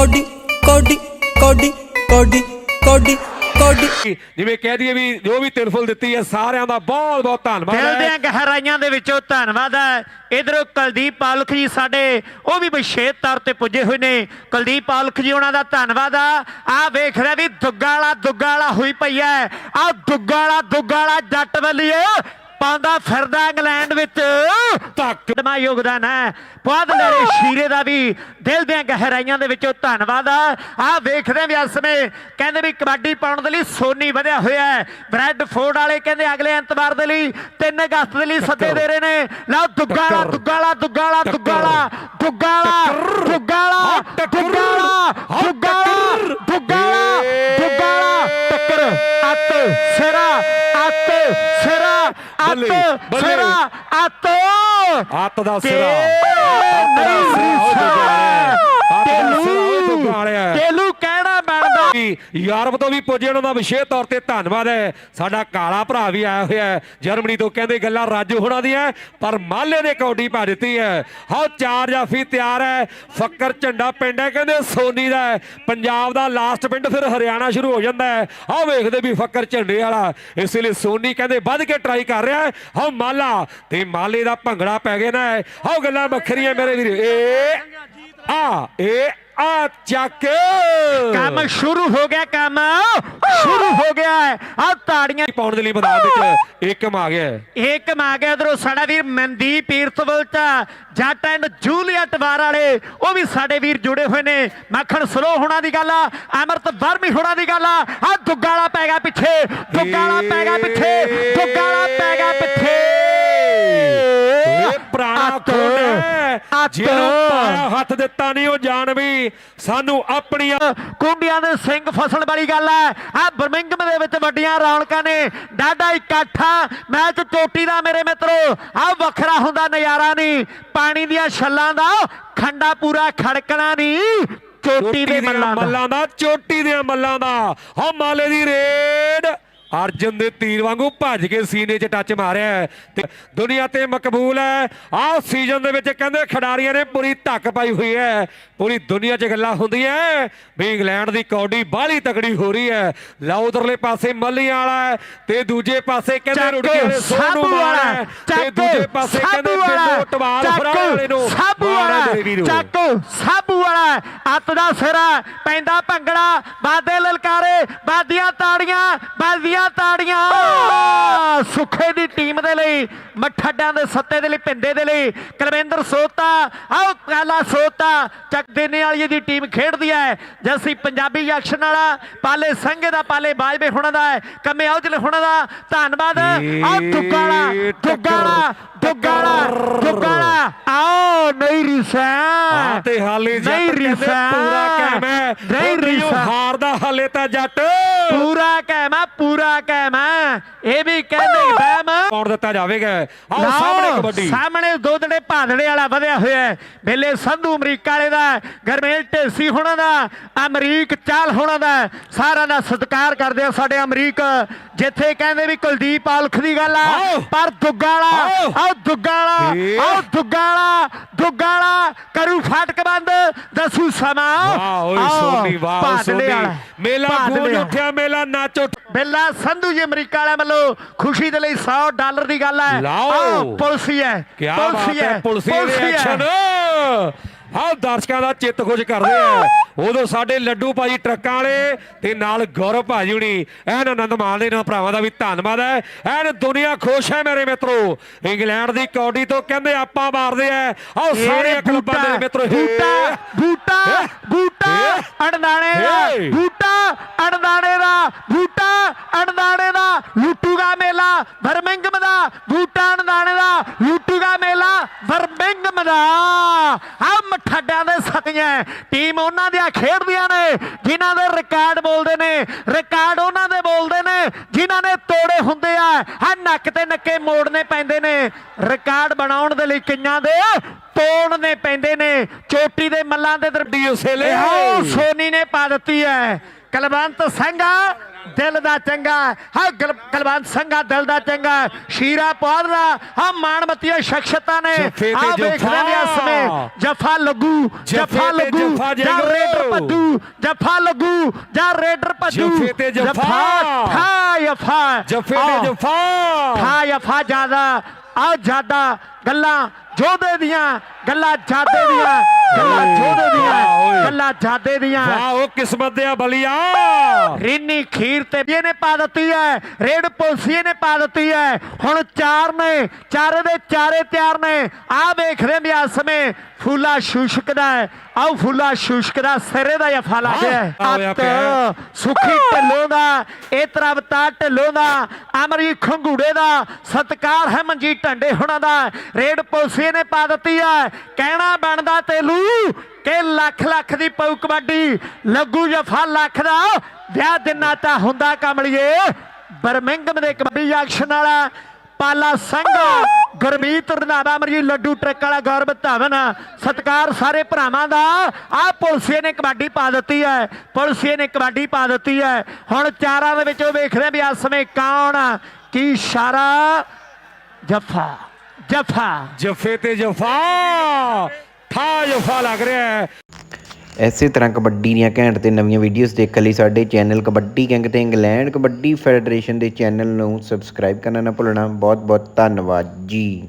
Cody ਕੋਡੀ ਕੋਡੀ ਕੋਡੀ ਕੋਡੀ ਕੋਡੀ। ਜਿਵੇਂ ਕਹਿ ਦਈਏ ਵੀ ਜੋ ਵੀ ਤਿਰਫੁਲ ਦਿੱਤੀ ਹੈ ਸਾਰਿਆਂ ਦਾ ਬਹੁਤ ਬਹੁਤ ਧੰਨਵਾਦ ਦਿਲ ਹੈ ਦੀਆਂ ਗਹਿਰਾਈਆਂ ਦੇ ਵਿੱਚੋਂ ਧੰਨਵਾਦ ਹੈ। ਇਧਰੋਂ ਕੁਲਦੀਪ ਪਾਲਖ ਜੀ ਸਾਡੇ ਉਹ ਵੀ ਵਿਸ਼ੇਸ਼ ਤੌਰ ਤੇ ਪੁੱਜੇ ਹੋਏ ਨੇ। ਕੁਲਦੀਪ ਪਾਲਖ ਜੀ ਉਹਨਾਂ ਦਾ ਧੰਨਵਾਦ ਆ। ਆ ਵੇਖ ਰਿਹਾ ਵੀ ਦੁੱਗਾਲਾ ਦੁੱਗਾਲਾ ਹੋਈ ਪਈ ਐ ਆ ਦੁੱਗਾਲਾ ਦੁੱਗਾਲਾ ਜੱਟ ਵੱਲੀਏ ਪਾਉਂਦਾ ਫਿਰਦਾ ਇੰਗਲੈਂਡ ਵਿੱਚ। ਦਾ ਯੋਗਦਾਨ ਹੈ। ਬਹੁਤ ਲੜੇ ਸ਼ੀਰੇ ਦਾ ਵੀ। ਦਿਲ ਦੀਆਂ ਗਹਿਰਾਈਆਂ ਦੇ ਵਿੱਚੋਂ ਧੰਨਵਾਦ ਆ। ਆ ਵੇਖਦੇ ਵੀ ਇਸ ਸਮੇਂ ਕਹਿੰਦੇ ਵੀ ਕਬੱਡੀ ਪਾਉਣ ਦੇ ਲਈ ਸੋਨੀ ਵਧਿਆ ਹੋਇਆ ਹੈ। ਬ੍ਰੈਡ ਫੋਰਡ ਵਾਲੇ ਕਹਿੰਦੇ ਅਗਲੇ ਐਤਵਾਰ ਦੇ ਲਈ 3 ਅਗਸਤ ਦੇ ਲਈ ਸੱਦੇ ਦੇ ਰਹੇ ਨੇ। ਲਓ ਦੁੱਗਾਲਾ ਦੁੱਗਾਲਾ ਦੁੱਗਾਲਾ ਦੁੱਗਾਲਾ ਦੁੱਗਾਲਾ ਦੁੱਗਾਲਾ ਦੁੱਗਾਲਾ ਦੁੱਗਾਲਾ ਦੁੱਗਾਲਾ ਦੁੱਗਾਲਾ ਟੱਕਰ। ਅੱਤ ਸਿਰਾ ਅੱਤ ਸਿਰਾ ਅੱਤ। ਸਿਰਾ ਅੱਤ। ਹੱਥ ਦਾ ਸਿਰਾ ਹੱਥ ਦਾ ਸਿਰਾ ਉਹ ਦੁਗਾਲਿਆ ਹੱਥ ਬਣਦਾ ਯੂਰਪ ਤੋਂ ਵੀ ਪੁੱਜੇ, ਉਹਨਾਂ ਦਾ ਵਿਸ਼ੇਸ਼ ਤੌਰ ਤੇ ਧੰਨਵਾਦ ਹੈ। ਸਾਡਾ ਕਾਲਾ ਭਰਾ ਵੀ ਆਇਆ ਹੋਇਆ ਹੈ, ਜਰਮਨੀ ਤੋਂ ਕਹਿੰਦੇ ਗੱਲਾਂ ਰਾਜੂ ਹੋਣਾ ਦੀਆਂ ਪਰ ਮਾਲੇ ਨੇ ਕੌਡੀ ਪਾ ਦਿੱਤੀ ਹੈ। ਹਾਓ ਚਾਰ ਜਾਫੀ ਤਿਆਰ ਹੈ, ਫੱਕਰ ਝੰਡਾ ਪਿੰਡ ਹੈ, ਕਹਿੰਦੇ ਸੋਨੀ ਦਾ ਪੰਜਾਬ ਦਾ ਲਾਸਟ ਪਿੰਡ ਫਿਰ ਹਰਿਆਣਾ ਸ਼ੁਰੂ ਹੋ ਜਾਂਦਾ ਹੈ। ਆਹ ਵੇਖਦੇ ਵੀ ਫੱਕਰ ਝੰਡੇ ਵਾਲਾ, ਇਸ ਲਈ ਸੋਨੀ ਕਹਿੰਦੇ ਵੱਧ ਕੇ ਟਰਾਈ ਕਰ ਰਿਹਾ ਹੈ। ਹਾਓ ਮਾਲਾ, ਤੇ ਮਾਲੇ ਦਾ ਭੰਗੜਾ ਪੈ ਗਿਆ ਨਾ ਹਾਓ ਗੱਲਾਂ ਵੱਖਰੀਆਂ ਮੇਰੇ ਵੀਰ। ਏ ਆ ਏ ਆ ਚੱਕ ਕੰਮ ਸ਼ੁਰੂ ਹੋ ਗਿਆ ਕੰਮ। ਸ਼ੁਰੂ ਹੋ ਗਿਆ ਹੈ। ਆ ਤਾੜੀਆਂ ਪਾਉਣ ਦੇ ਲਈ ਮੈਦਾਨ ਵਿੱਚ ਏਕਮ ਆ ਗਿਆ ਹੈ। ਇੱਕ ਮਾ ਗਿਆ ਇਧਰੋਂ ਸਾਡਾ ਵੀਰ ਮਨਦੀਪ ਈਰਥਵਲਟਾ ਜੱਟ ਐਂਡ ਜੂਲੀਅਟ ਵਾਰ ਵਾਲੇ ਉਹ ਵੀ ਸਾਡੇ ਵੀਰ ਜੁੜੇ ਹੋਏ ਨੇ। ਮੱਖਣ ਸਲੋ ਹੋਣਾ ਦੀ ਗੱਲ ਆ ਅਮਰਤ ਵਰਮੀ ਹੋਣਾ ਦੀ ਗੱਲ ਆ। ਆ ਦੁੱਗਾਲਾ ਪੈ ਗਿਆ ਪਿੱਛੇ ਦੁੱਗਾਲਾ ਪੈ ਗਿਆ ਪਿੱਛੇ ਦੁੱਗਾਲਾ ਪੈ ਗਿਆ ਪਿੱਛੇ। ਪੁਰਾਣਾ ਖੂਨ ਹੈ। ਜਿਹਨੂੰ ਪਾਇਆ ਹੱਥ ਦਿੱਤਾ ਨਹੀਂ ਉਹ ਜਾਣ ਵੀ ਸਾਨੂੰ ਆਪਣੀਆਂ ਕੁੰਡੀਆਂ ਦੇ ਸਿੰਘ ਫਸਣ ਵਾਲੀ ਗੱਲ ਹੈ। ਆ ਬਰਮਿੰਗਮ ਦੇ ਵਿੱਚ ਵੱਡੀਆਂ ਰੌਣਕਾਂ ਨੇ। ਡਾਡਾ ਇਕੱਠਾ ਮੈਚ ਚੋਟੀ ਦਾ ਮੇਰੇ ਮਿੱਤਰੋ। ਆ ਵੱਖਰਾ ਹੁੰਦਾ ਨਜ਼ਾਰਾ ਨਹੀਂ। ਪਾਣੀ ਦੀਆਂ ਛੱਲਾਂ ਦਾ ਖੰਡਾ ਪੂਰਾ ਖੜਕਣਾ ਨਹੀਂ। ਚੋਟੀ ਦੇ ਦੀਆਂ ਮੱਲਾਂ ਦਾ। ਮੱਲਾਂ ਦਾ ਚੋਟੀ ਦੇ ਮੱਲਾਂ ਦਾ। ਹੋ ਮਾਲੇ ਦੀ ਰੇਡ। ਅਰਜਨ ਦੇ ਤੀਰ ਵਾਂਗੂ ਭੱਜ ਕੇ ਸੀਨੇ 'ਚ ਟੱਚ ਮਾਰਿਆ ਤੇ ਦੁਨੀਆ ਤੇ ਮਕਬੂਲ ਹੈ। ਆਹ ਸੀਜ਼ਨ ਦੇ ਵਿੱਚ ਕਹਿੰਦੇ ਖਿਡਾਰੀਆਂ ਨੇ ਪੂਰੀ ਧੱਕ ਪਾਈ ਹੋਈ ਹੈ। ਪੂਰੀ ਦੁਨੀਆ 'ਚ ਗੱਲਾਂ ਹੁੰਦੀਆਂ ਵੀ ਇੰਗਲੈਂਡ ਦੀ ਕੌਡੀ ਬਾਹਲੀ ਤਕੜੀ ਹੋ ਰਹੀ ਹੈ। ਲਓ ਉਧਰਲੇ ਪਾਸੇ ਮੱਲੀਆਂ ਵਾਲਾ ਤੇ ਦੂਜੇ ਪਾਸੇ ਕਹਿੰਦੇ ਰੁੜ ਕੇ ਸੋਨੂ ਹੈ। ਤੇ ਦੂਜੇ ਪਾਸੇ ਕਹਿੰਦੇ ਬਿੰਦੂ ਟਵਾਲ ਵਾਲੇ ਨੂੰ ਸਾਬੂ ਮਾਰਾ ਸਾਬੂ ਵਾਲਾ ਅੱਤ ਦਾ ਸਿਰਾ ਪੈਂਦਾ ਭੰਗੜਾ। ਬਾਦੇ ਲਲਕਾਰੇ। ਬਾਦੀਆਂ ਤਾੜੀਆਂ। ਬਾਦੀਆਂ ਤਾੜੀਆਂ। ਸੁੱਖੇ ਦੀ ਟੀਮ ਦੇ ਲਈ ਮੱਠੱਡਾਂ ਦੇ ਸੱਤੇ ਦੇ ਲਈ ਪਿੰਦੇ ਦੇ ਲਈ ਕੁਲਵਿੰਦਰ ਸੋਤਾ। ਆਓ ਕਾਲਾ ਸੋਤਾ। ਚੱਕ ਦੇਣੇ ਵਾਲੀ ਦੀ ਟੀਮ ਖੇਡਦੀ ਹੈ। ਜੈਸੀ ਪੰਜਾਬੀ ਐਕਸ਼ਨ ਵਾਲਾ ਪਾਲੇ ਸੰਘੇ ਦਾ ਪਾਲੇ ਬਾਜਵੇ ਹੋਣਾ ਦਾ ਹੈ। ਕੰਮੇ ਔਜਲੇ ਹੋਣਾ ਦਾ। ਧੰਨਵਾਦ। ਆਓ ਦੁੱਗਾਲਾ ਦੁੱਗਾਲਾ ਦੁੱਗਾਲਾ ਦੁੱਗਾਲਾ ਆਓ ਨਹੀਂ ਰਿਸਾ। ਹਾਂ ਤੇ ਹਾਲੇ ਜੱਟ ਨਹੀਂ ਕਹਿੰਦੇ ਰਿਸਾ। ਪੂਰਾ ਕਾਇਮ ਹੈ। ਨਹੀਂ ਉਹ ਰਿਸਾ। ਹਾਰਦਾ ਹਾਲੇ ਤਾਂ ਜੱਟ। ਪੂਰਾ ਕਾਇਮ ਹੈ ਪੂਰਾ ਕਾਇਮ ਹੈ। ਇਹ ਵੀ ਕਹਿੰਦੇ ਬਹਿਮ। ਕੌਣ ਦਿੱਤਾ ਜਾਵੇਗਾ? ਆਓ ਲਓ, ਸਾਹਮਣੇ ਕਬੱਡੀ। ਸਾਹਮਣੇ ਦੋਦੜੇ ਭਾਦੜੇ ਵਾਲਾ ਵਧਿਆ ਹੋਇਆ ਹੈ। ਮੇਲੇ ਸੰਧੂ ਅਮਰੀਕਾ ਵਾਲੇ ਦਾ ਗਰਮੇਲ ਢੇਸੀ ਹੋਣਾ ਦਾ ਅਮਰੀਕ ਚਾਲ ਹੋਣਾ ਦਾ ਸਾਰਿਆਂ ਦਾ ਸਤਿਕਾਰ ਕਰਦੇ ਆ ਸਾਡੇ ਅਮਰੀਕ। ਜਿੱਥੇ ਕਹਿੰਦੇ ਵੀ ਕੁਲਦੀਪ ਆਲਖ ਦੀ ਗੱਲ ਆ ਆਓ। ਪਰ ਆਓ। ਆਓ ਦੁੱਗਾਲਾ ਏ। ਆਓ ਦੁੱਗਾਲਾ ਦੁੱਗਾਲਾ ਕਰੂ ਫਾਟਕ ਬੰਦ ਦਸੂ ਸਮਾਂ। ਵਾਹ ਓਏ ਆਓ, ਸੋਨੀ ਵਾਹ ਓਏ ਭਾਦੜੇ ਸੋਨੀ ਵਾਲਾ, ਮੇਲਾ ਗੂੰਜ ਵਾਲਾ। ਉੱਠਿਆ ਮੇਲਾ ਨੱਚ ਉੱਠ ਬਿੱਲਾ ਸੰਧੂ ਜੀ ਅਮਰੀਕਾ ਵਾਲਿਆਂ ਵੱਲੋਂ ਖੁਸ਼ੀ ਦੇ ਲਈ 100 ਡਾਲਰ ਦੀ ਗੱਲ ਹੈ। ਲਾਓ। ਆਓ, ਪੁਲਿਸੀ ਹੈ ਕੀ ਬਾਤ ਹੈ ਪੁਲਿਸੀ ਦੇ ਐਕਸ਼ਨ ਹਾਂ ਦਰਸ਼ਕਾਂ ਦਾ ਚਿੱਤ ਖੁਸ਼ ਕਰਦੇ ਆ। ਉਦੋਂ ਸਾਡੇ ਲੱਡੂ ਭਾਜੀ ਟਰੱਕਾਂ ਵਾਲੇ ਤੇ ਨਾਲ ਗੌਰਵ ਭਾਜੀ ਹੁਣੀ ਐਨ ਆਨੰਦ ਮਾਣਦੇ ਨੇ ਭਰਾਵਾਂ ਦਾ ਵੀ ਧੰਨਵਾਦ ਹੈ ਐਨ ਦੁਨੀਆ ਖੁਸ਼ ਹੈ ਮੇਰੇ ਮਿੱਤਰੋ ਇੰਗਲੈਂਡ ਦੀ ਕੌਡੀ ਤੋਂ ਕਹਿੰਦੇ ਆਪਾਂ ਮਾਰਦੇ ਆ ਆਓ ਸਾਰੇ ਕਲੱਬਾਂ ਦੇ ਮਿੱਤਰੋ। ਬੂਟਾ ਬੂਟਾ। ਬੂਟਾ। ਅਣਦਾਣੇ ਦਾ। ਬੂਟਾ ਅਣਦਾਣੇ ਦਾ ਬੂਟਾ ਅਣਦਾਣੇ ਦਾ ਲੁੱਟੂਗਾ ਮੇਲਾ ਬਰਮਿੰਗਮ ਦਾ ਬੂਟਾ ਅਣਦਾਣੇ ਦਾ ਲੁੱਟੂਗਾ ਮੇਲਾ ਬਰਮਿੰਗਮ ਦਾ ਆ ਮਠੱਡਾਂ ਦੇ ਸਕੀਆਂ ਟੀਮ ਉਹਨਾਂ ਦੀਆਂ ਖੇਡਦੀਆਂ ਨੇ ਜਿਨ੍ਹਾਂ ਦੇ ਰਿਕਾਰਡ ਬੋਲਦੇ ਨੇ। ਰਿਕਾਰਡ ਉਹਨਾਂ ਦੇ ਬੋਲਦੇ ਨੇ ਜਿਨ੍ਹਾਂ ਨੇ ਤੋੜੇ ਹੁੰਦੇ ਆ। ਆ ਨੱਕ ਤੇ ਨੱਕੇ ਮੋੜਨੇ ਪੈਂਦੇ ਨੇ। ਰਿਕਾਰਡ ਬਣਾਉਣ ਦੇ ਲਈ ਕਈਆਂ ਦੇ? ਤੋੜਨੇ ਪੈਂਦੇ ਨੇ। ਚੋਟੀ ਦੇ ਮੱਲਾਂ ਦੇ ਦਰ ਡੀ ਉਸੇ ਲੇ ਇਹੋ ਸੋਨੀ ਨੇ ਪਾ ਦਿੱਤੀ ਹੈ ਕਲਵੰਤ ਸਿੰਘ ਦਿਲ ਦਾ ਚੰਗਾ ਹਾਂ ਗਲ- ਕੁਲਵੰਤ ਸਿੰਘਾ ਦਿਲ ਦਾ ਚੰਗਾ ਸ਼ੀਰਾ ਪਾਦਰਾ ਹਾਂ ਮਾਣਮਤੀਆਂ ਸ਼ਖਸੀਅਤਾਂ ਨੇ। ਆ ਵੇਖਦੇ ਨੇ ਇਸ। ਸਮੇਂ। ਜਫਾ ਲੱਗੂ ਜੱਫੇ ਲੱਗੂ ਜਾਂ। ਰੇਡਰ ਭੱਜੂ ਜਫਾ ਲੱਗੂ ਜਾਂ ਰੇਡਰ ਭੱਜੂ। ਜੱਫੇ। ਠਾ ਯਫਾ ਜੱਫੇ ਜਫਾ ਠਾ ਯਫਾ ਜ਼ਿਆਦਾ। ਆ ਜ਼ਿਆਦਾ ਗੱਲਾਂ ਜੋਧੇ ਦੀਆਂ ਗੱਲਾਂ ਜਾਦੇ ਦੀਆਂ। ਜੋਧੇ। ਦੀਆਂ ਗੱਲਾਂ ਜਾਦੇ ਦੀਆਂ। ਵਾਹ ਉਹ ਕਿਸਮਤ ਦੇ ਬਲੀਆ। ਰੀਨੀ ਖੀਰ ਤੇ ਇਹਨੇ ਪਾ ਦਿੱਤੀ ਹੈ ਰੇਡ ਪੁਲਸੀਏ ਨੇ ਪਾ ਦਿੱਤੀ ਹੈ ਹੁਣ ਚਾਰ ਨੇ ਚਾਰੇ ਦੇ ਚਾਰੇ ਤਿਆਰ ਨੇ। ਆ ਵੇਖਦੇ ਵੀ ਇਸ ਸਮੇਂ ਫੂਲਾ ਸ਼ੂਸ਼ਕ ਦਾ ਹੈ ਆਓ ਫੂਲਾ ਸ਼ੂਸ਼ਕ ਦਾ ਸਿਰੇ ਦਾ ਜਫਾ ਲਾ ਗਿਆ। ਹੈ। ਹਾਂ, ਹੋਇਆ ਅੱਤ। ਸੁਖੀ ਢਿੱਲੋਂ ਦਾ ਇਹ ਤਰਵਤਾ ਢਿੱਲੋਂ ਦਾ ਅਮਰੀ ਖੰਗੂੜੇ ਦਾ ਸਤਕਾਰ ਹੈ ਮਨਜੀਤ ਢੰਡੇ ਹੁਣਾਂ ਦਾ। ਰੇਡ ਪੁਲਸੀਏ ਨੇ ਪਾ ਦਿੱਤੀ ਹੈ ਕਹਿਣਾ ਬਣਦਾ ਤੇਲੂ ਕਿ ਲੱਖ ਲੱਖ ਦੀ ਪਊ ਕਬੱਡੀ ਲੱਗੂ ਜਫਾ ਲੱਖ ਦਾ। ਵਿਆਹ ਦਿਨਾਂ ਤਾਂ ਹੁੰਦਾ ਕਮਲੀਏ। ਬਰਮਿੰਗਮ ਦੇ ਕਬੱਡੀ ਐਕਸ਼ਨ ਵਾਲਾ ਪਾਲਾ ਸਿੰਘ। ਗੁਰਮੀਤ ਰੰਧਾਵਾ ਅਮਰਜੀਤ ਲੱਡੂ ਟਰੱਕ ਵਾਲਾ ਗੌਰਵ ਧਵਨ। ਸਤਕਾਰ ਸਾਰੇ ਭਰਾਵਾਂ ਦਾ। ਆ ਪੁਲਸੀਏ ਨੇ ਕਬੱਡੀ ਪਾ ਦਿੱਤੀ ਹੈ। ਪੁਲਸੀਏ ਨੇ ਕਬੱਡੀ ਪਾ ਦਿੱਤੀ ਹੈ। ਹੁਣ ਚਾਰਾਂ ਦੇ ਵਿੱਚੋਂ ਵੇਖਦੇ ਵੀ ਇਸ ਸਮੇਂ ਕੌਣ ਕੀ ਇਸ਼ਾਰਾ? ਜਫਾ। ਜਫਾ। ਜਫੇ ਤੇ ਜਫਾ। ਠਾ ਜਫਾ ਲੱਗ ਰਿਹਾ ਹੈ। ਇਸੇ ਤਰ੍ਹਾਂ ਕਬੱਡੀ ਦੀਆਂ ਘੈਂਟ ਤੇ ਨਵੀਆਂ ਵੀਡੀਓਜ਼ ਦੇਖਣ ਲਈ ਸਾਡੇ ਚੈਨਲ ਕਬੱਡੀ ਗੈਂਗ ਤੇ ਇੰਗਲੈਂਡ ਕਬੱਡੀ ਫੈਡਰੇਸ਼ਨ ਦੇ ਚੈਨਲ ਨੂੰ ਸਬਸਕ੍ਰਾਈਬ ਕਰਨਾ ਨਾ ਭੁੱਲਣਾ। ਬਹੁਤ ਬਹੁਤ ਧੰਨਵਾਦ ਜੀ।